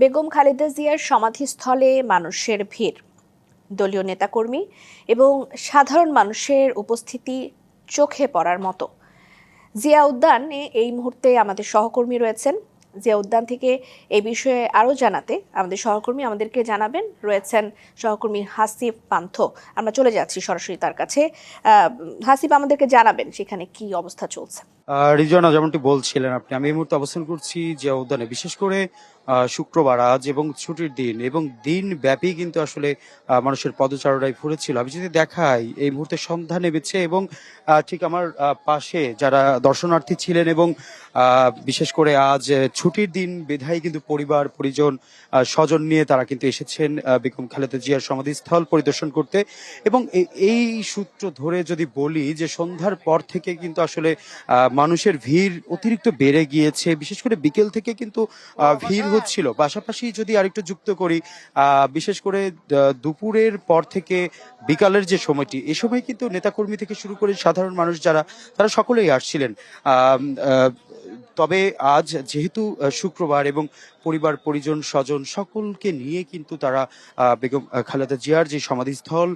বেগম খালেদা জিয়ার সমাধিস্থলে মানুষের ভিড়। দলীয় নেতাকর্মী এবং সাধারণ মানুষের উপস্থিতি চোখে পড়ার মতো। জিয়া উদ্যানে এই মুহূর্তে আমাদের সহকর্মী রয়েছেন। জিয়া উদ্যান থেকে এই বিষয়ে আরও জানাতে আমাদের সহকর্মী আমাদেরকে জানাবেন। রয়েছেন সহকর্মী হাসিফ পান্থ। আমরা চলে যাচ্ছি সরাসরি তার কাছে। হাসিফ, আমাদেরকে জানাবেন সেখানে কি অবস্থা চলছে। রিজওয়ানা, যেমনটি বলছিলেন আপনি, আমি এই মুহূর্তে অবস্থান করছি জিয়া উদ্যানে। বিশেষ করে শুক্রবার, আজ এবং ছুটির দিন এবং দিন ব্যাপী কিন্তু আসলে মানুষের পদচারণায় ফুরেছিল। আমি যদি দেখাই, এই মুহূর্তে সন্ধ্যা নেমেছে এবং ঠিক আমার পাশে যারা দর্শনার্থী ছিলেন এবং বিশেষ করে আজ ছুটির দিন বিধায় কিন্তু পরিবার, পরিজন স্বজন নিয়ে তারা কিন্তু এসেছেন বেগম খালেদা জিয়ার সমাধিস্থল পরিদর্শন করতে। এবং এই সূত্র ধরে যদি বলি যে সন্ধ্যার পর থেকে কিন্তু আসলে মানুষের ভিড় অতিরিক্ত বেড়ে গিয়েছে। বিশেষ করে বিকেল থেকে কিন্তু ভিড় হচ্ছিল পাশাপাশি যদি আরেকটু যুক্ত করি বিশেষ করে দুপুরের পর থেকে বিকালের যে সময়টি, এ সময় কিন্তু নেতাকর্মী থেকে শুরু করে সাধারণ মানুষ যারা, তারা সকলেই আসছিলেন। তবে আজ যেহেতু শুক্রবার এবং পরিবার, পরিজন, স্বজন সকলকে নিয়ে কিন্তু তারা বেগম খালেদা জিয়ার যে সমাধিস্থল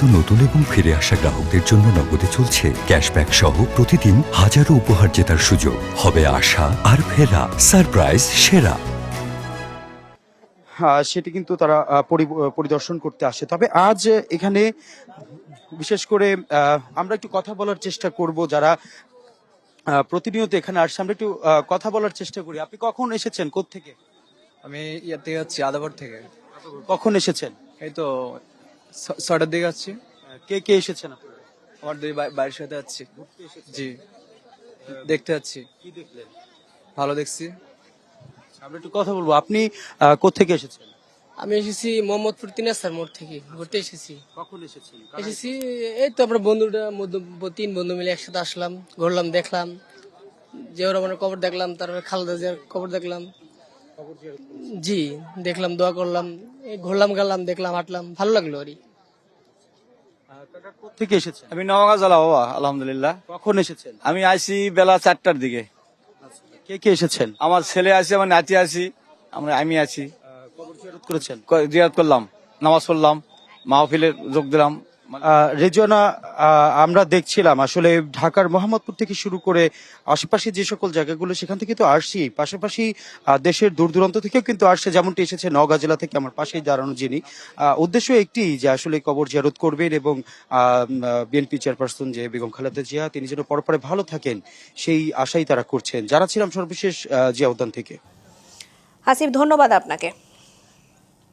তো নতুন এবং ফিরে আসা গ্রাহকদের জন্য নগদে চলছে ক্যাশব্যাক সহ প্রতিদিন হাজারো উপহার জেতার সুযোগ। হবে আশা আর ফেরা সারপ্রাইজ সেরা। আহ, সেটি কিন্তু তারা পরিদর্শন করতে আসে। তবে আজ এখানে বিশেষ করে আমরা একটু কথা বলার চেষ্টা করব যারা প্রতিনিয়ত এখানে আসছে। আমরা একটু কথা বলার চেষ্টা করি। আপনি কখন এসেছেন? থেকে আমি থেকে যাচ্ছি আদাবর থেকে। কখন এসেছেন? এই তো ছ- ছয়টার দিকে যাচ্ছি কে কে এসেছেন আপনারা? আমার দুই বাড়ির সাথে যাচ্ছি জি। দেখতে যাচ্ছি কি দেখলেন? ভালো দেখছি। আমরা একটু কথা বলব। আপনি আহ, কোত্থেকে এসেছেন? আমি এসেছি মোহাম্মদপুর তিনাস্তার মোড় থেকে। ঘুরতে এসেছি। কখন এসেছেন? এসেছি এই তো আমরা বন্ধুরা মধ্য- তিন বন্ধু মিলে একসাথে আসলাম ঘুরলাম দেখলাম। যে ওরা মানে কবর দেখলাম তারপরে খালেদা জিয়ার কবর দেখলাম। জি দেখলাম দোয়া করলাম। ঘুরলাম গেলাম দেখলাম হাঁটলাম ভালো লাগল আর থেকে এসেছেন? আমি নওগাঁ জেলা বাবা আলহামদুলিল্লাহ। কখন এসেছেন? আমি আইছি বেলা চারটার দিকে। কে কে এসেছেন? আমার ছেলে আছে আমার নাতি আছি আমরা আমি আছি কবর করেছেন? জিয়াদ করলাম নামাজ পড়লাম মাহফিলে যোগ দিলাম। আহ, আমরা দেখছিলাম আসলে ঢাকার মোহাম্মদপুর থেকে শুরু করে আশেপাশে যে সকল জায়গাগুলো সেখান থেকে তো আসছি। পাশাপাশি দেশের দূর দূরান্ত থেকেও কিন্তু আসছে। যেমনটি এসেছে নওগাঁ জেলা থেকে আমার পাশেই দাঁড়ানো যিনি। উদ্দেশ্য একটি যে আসলে কবর জিয়ারত করবেন এবং বিএনপি চেয়ারপারসন যে বেগম খালেদা জিয়া তিনি যেন পরপরে ভালো থাকেন সেই আশাই তারা করছেন। যারা ছিলাম সর্বশেষ জিয়া উদ্যান থেকে। হাসিফ ধন্যবাদ আপনাকে।